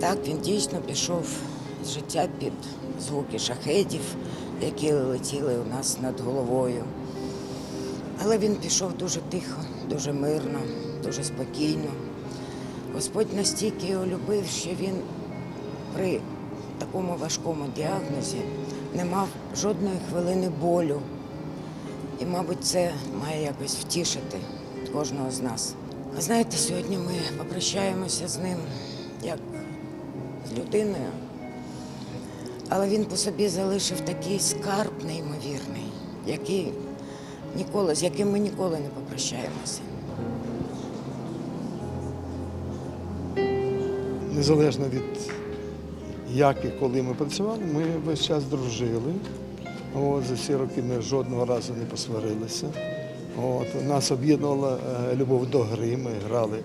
Так, він дійсно пішов з життя під звуки шахедів, які летіли у нас над головою. Але він пішов дуже тихо, дуже мирно, дуже спокійно. Господь настільки його любив, що він при такому важкому діагнозі не мав жодної хвилини болю. І, мабуть, це має якось втішити кожного з нас. А знаєте, сьогодні ми попрощаємося з ним як людиною, але він по собі залишив такий скарб неймовірний, який ніколи, з яким ми ніколи не попрощаємося. Незалежно від як і коли ми працювали, ми весь час дружили. От, за ці роки ми жодного разу не посварилися. От, нас об'єднувала е, любов до гри. Ми грали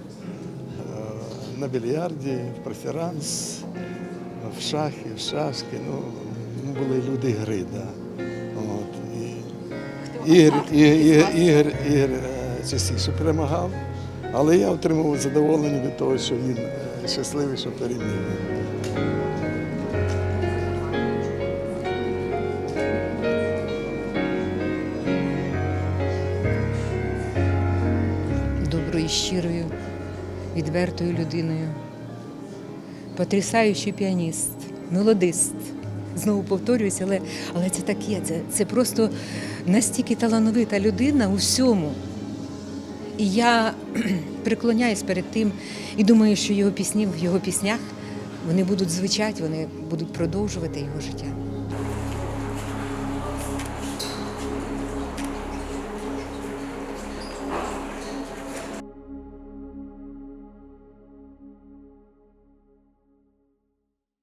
на більярді, в преферанс, в шахи, в шашки. Ну, ми були люди гри. Да. От, і, Ігор, Ігор, Ігор е, частіше перемагав, але я отримував задоволення від того, що він е, щасливий, що переміг. доброю, щирою, відвертою людиною. Потрясаючий піаніст, мелодист. Знову повторююся, але, але це таке, це, це просто настільки талановита людина у всьому. І я преклоняюсь перед тим і думаю, що його пісні в його піснях вони будуть звучати, вони будуть продовжувати його життя.